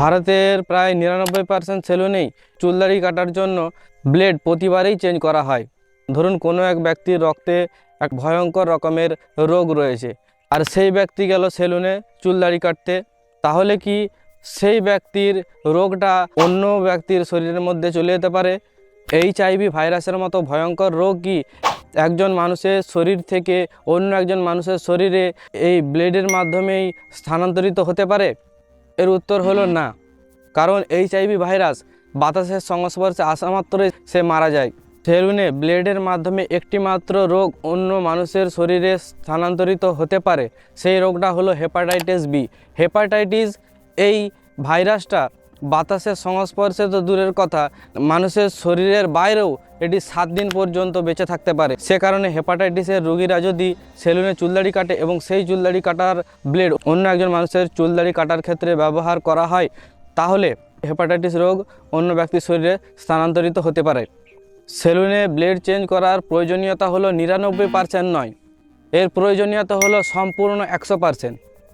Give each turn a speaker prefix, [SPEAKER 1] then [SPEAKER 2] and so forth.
[SPEAKER 1] ভারতের প্রায় নিরানব্বই পার্সেন্ট সেলুনেই চুলদাড়ি কাটার জন্য ব্লেড প্রতিবারেই চেঞ্জ করা হয়। ধরুন, কোনো এক ব্যক্তির রক্তে এক ভয়ঙ্কর রকমের রোগ রয়েছে, আর সেই ব্যক্তি গেল সেলুনে চুলদাড়ি কাটতে। তাহলে কি সেই ব্যক্তির রোগটা অন্য ব্যক্তির শরীরের মধ্যে চলে যেতে পারে? এইচ আইভি ভাইরাসের মতো ভয়ঙ্কর রোগ কি একজন মানুষের শরীর থেকে অন্য একজন মানুষের শরীরে এই ব্লেডের মাধ্যমেই স্থানান্তরিত হতে পারে? এর উত্তর হলো না। কারণ এইচআইভি ভাইরাস বাতাসের সংস্পর্শে আসা মাত্রই সে মারা যায়। সেলুনে ব্লেডের মাধ্যমে একটি মাত্র রোগ অন্য মানুষের শরীরে স্থানান্তরিত হতে পারে। সেই রোগটা হলো হেপাটাইটিস বি। হেপাটাইটিস এই ভাইরাসটা বাতাসের সংস্পর্শে তো দূরের কথা, মানুষের শরীরের বাইরেও এটি সাত দিন পর্যন্ত বেঁচে থাকতে পারে। সে কারণে হেপাটাইটিসের রোগীরা যদি সেলুনে চুলদাড়ি কাটে এবং সেই চুলদাড়ি কাটার ব্লেড অন্য একজন মানুষের চুলদাড়ি কাটার ক্ষেত্রে ব্যবহার করা হয়, তাহলে হেপাটাইটিস রোগ অন্য ব্যক্তির শরীরে স্থানান্তরিত হতে পারে। সেলুনে ব্লেড চেঞ্জ করার প্রয়োজনীয়তা হলো নিরানব্বই পার্সেন্ট নয়। এর প্রয়োজনীয়তা হলো সম্পূর্ণ একশো পার্সেন্ট।